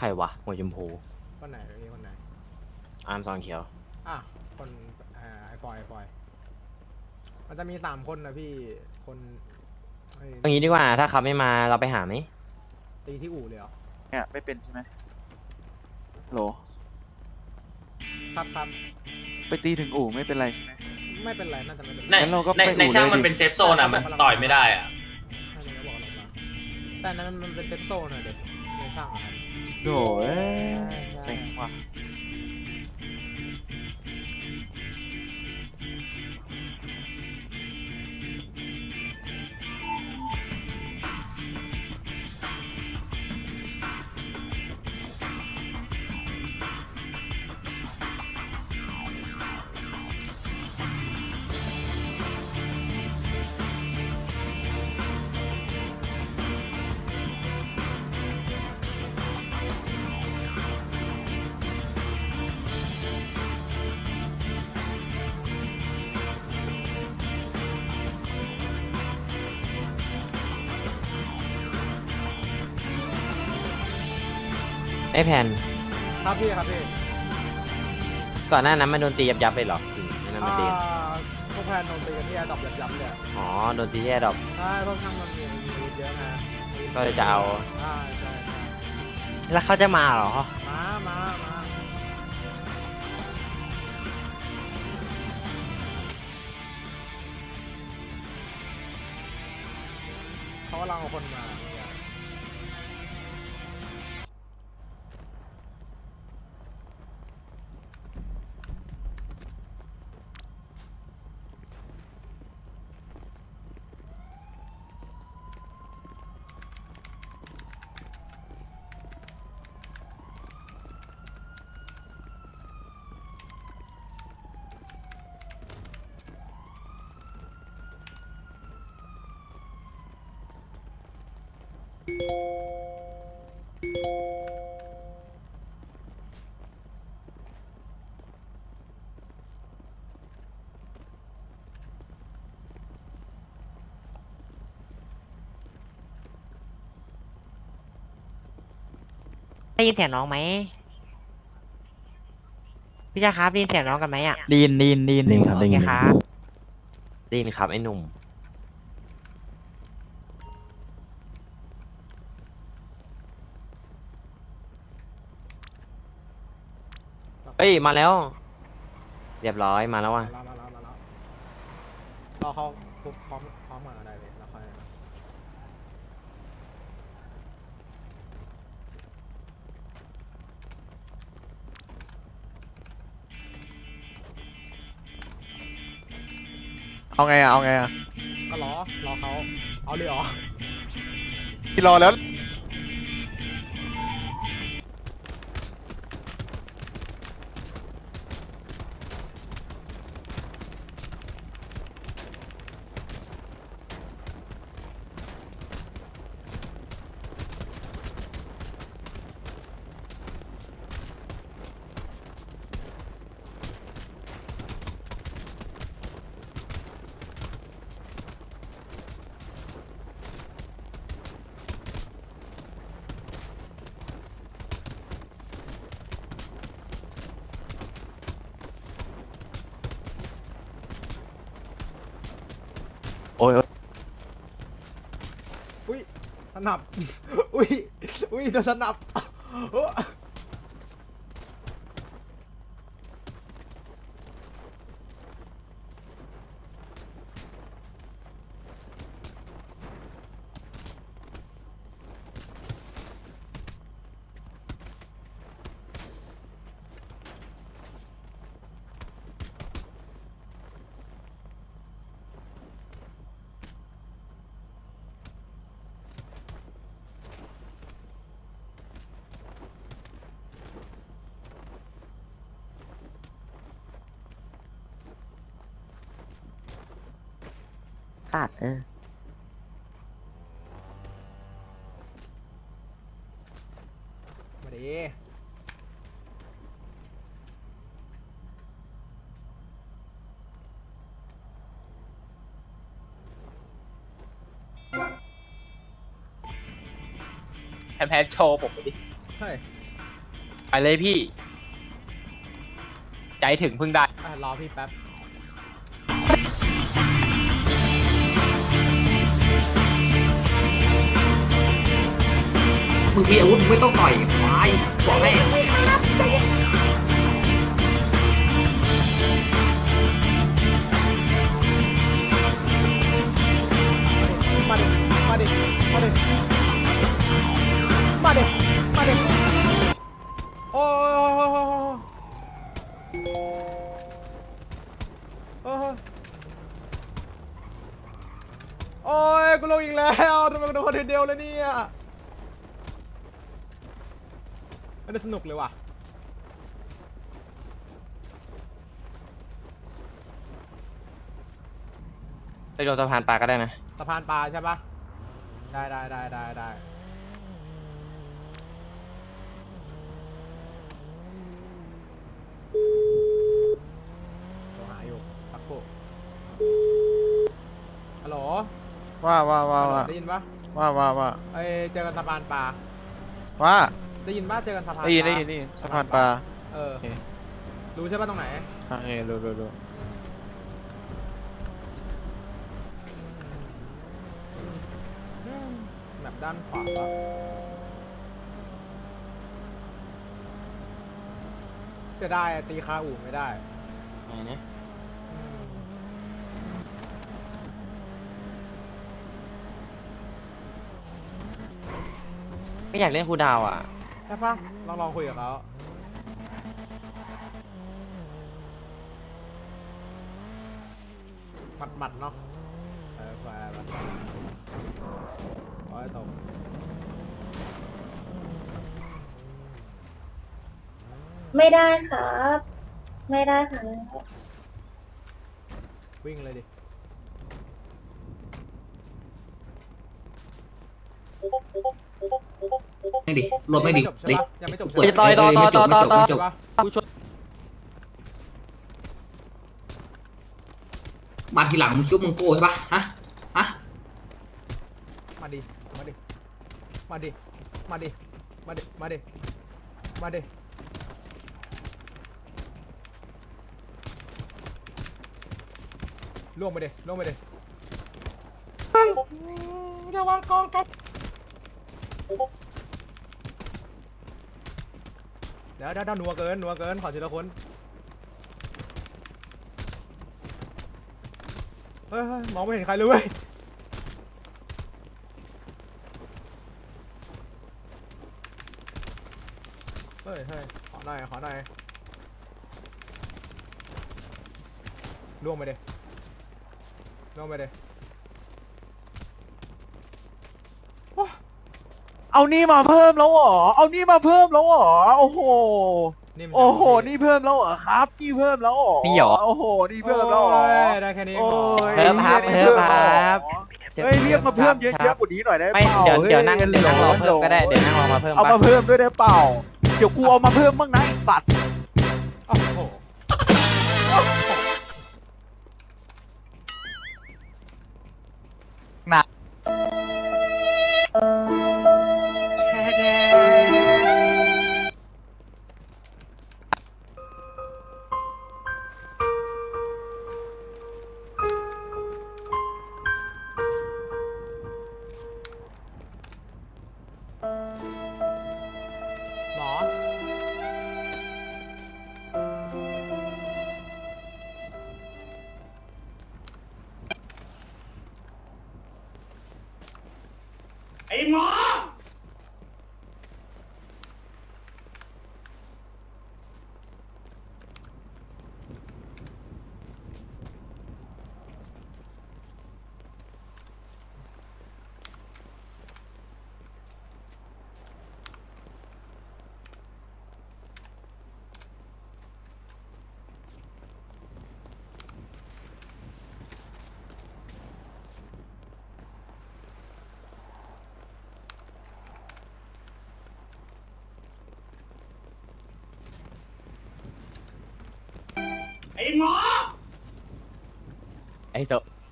ใครวะหัวชมพูคนไหนพี่คนไหนอาร์มซองเขียว อะคนอ่าไอฟอยไอฟอยมันจะมีสามคนนะพี่คนเฮ้ยเอางี้ดีกว่า ถ้าเขาไม่มาเราไปหาไหมตีที่อู่เลยเหรอเนี่ยไม่เป็นใช่ไหมโหล ครับครับไปตีถึงอู่ไม่เป็นไรใช่ไหม ไม่เป็นไรน่าจะไม่เป็นไรในงั้นเราก็ในไปในอู่ช่างเลยมันดิเป็นเซฟโซนอะ มันต่อยไม่ได้อะให้มันก็บอกเรามาแต่อันนั้นมันมันเป็นเซฟโซนอะเด็กในช่างอะครับ โหเอ้ยเซ็งว่ะ ไอ้แผ่นครับพี่ครับพี่ก่อนหน้านั้นมันโดนตียับยับๆไปเหรอถึงแนะนำมาตีกันอ่าพวกแพนโดนตีกันที่แอร์ดรอปยับๆเลยอะอ๋อโดนตีแย่ดอกใช่พวกช่างมันมีมีอาวุธเยอะนะก็เลยจะเอา ใช่ใช่ใช่แล้วเขาจะมาเหรอ มามามาเขากำลังเอาคนมา ได้ยินเสียงน้องไหมพี่ชายครับได้ยินเสียงน้องกันไหมอะดีนดีนดีนได้ยินครับโอเคครับได้ยินครับไอ้หนุ่มเฮ้ยมาแล้ว เรียบร้อยมาแล้วว่ะมาแล้วมาแล้วมาแล้วรอเขาปุ๊บพร้อม เอาไงอะเอาไงอะก็รอรอเขาเอาเลยเหรอ พี่รอแล้ว นับ อุ้ย อุ้ยโดนสนับโอ้ ตัดเออ มาดีแพนแพนโชว์ผมไปดิเฮ้ยไปเลยพี่ ใจถึงเพิ่งได้อะรอพี่แป๊บ มึงมีอาวุธไม่ต้องต่อยควายบอกให้มาดิมาดิมาดิมาดิมาดิโอ้โอ้ยโอ้ยกูลงอีกแล้วทำไมกูโดนคนเดียวเลยเนี่ย ไม่ได้สนุกเลยว่ะไปโดนสะพานปลาก็ได้นะสะพานปลาใช่ปะได้ได้ได้ได้ได้โทรหาอยู่ปักโกฮัลโหลว่าว่าว่าฮัลโหลว่าได้ยินปะว่าว่าว่า เอ้ยเจอกันสะพานปลาว่า ได้ยินปะเจอกันสะพานได้ยินปลาได้ยินได้ยินสะพานปลา เออโอเครู้ใช่ปะตรงไหน อะเออรู้รู้รู้แบบด้านขวาปะจะได้อะตีคาอู่ไม่ได้ไหนนะอืมไม่อยากเล่นครูดาวอะใช่ปะลองลองคุยกับเขาหมัดหมัดๆเนาะเออไปไปไปโอ้ยตกไม่ได้ครับ ไม่ได้ค่ะวิ่งเลยดิ ไม่ดิรถไม่ดิจบใช่ดิปะยังไม่จบใช่เปิดปะต่อยต่อต่อต่อต่อต่อ ไม่จใช่บปะผู้ช่วยมาทีหลังมึงคิดว่ามึงโก้ใช่ปะฮะฮะมาดิ มาดิ มาดิ มาดิ มาดิ มาดิ มาดิ ล่วงไปดิ ล่วงไปดิอย่าวางกองกัน เดี๋ยวเดี๋ยวเดี๋ยวหนัวเกินหนัวเกินขอทีละคนเฮ้ยเฮ้ยมองไม่เห็นใครเลยเว้ยเฮ้ยเฮ้ยขอหน่อยขอหน่อยล่วงไปเดิล่วงไปเดิ เอานี่มาเพิ่มแล้วเหรอ เอานี่มาเพิ่มแล้วเหรอ โอ้โห นี่มันโอ้โหจะนี่เพิ่มแล้วเหรอครับ นี่เพิ่มแล้วเหรอนี่เหรอ โอ้โห นี่เพิ่มแล้วเหรอ โอ้ยได้แค่นี้เองโอ้เหรอยเพิ่มครับนี่เพิ่มหรอครับเฮ้ยเรียกมาเพิ่มเยครัอะบๆกว่านี้หน่อยได้ไม่เปล่าเดี๋ยวฮ้เดี๋ยวนั่งเดี๋ยวนั่งรอเพิ่มก็ได้เดี๋ยวนั่งรอมาเพิ่มเอามาปะเพิ่มด้วยได้เปล่า เดี๋ยวกูเอามาเพิ่มบ้างนะไอ้สัตว์ ไอ้หมอไอ้โต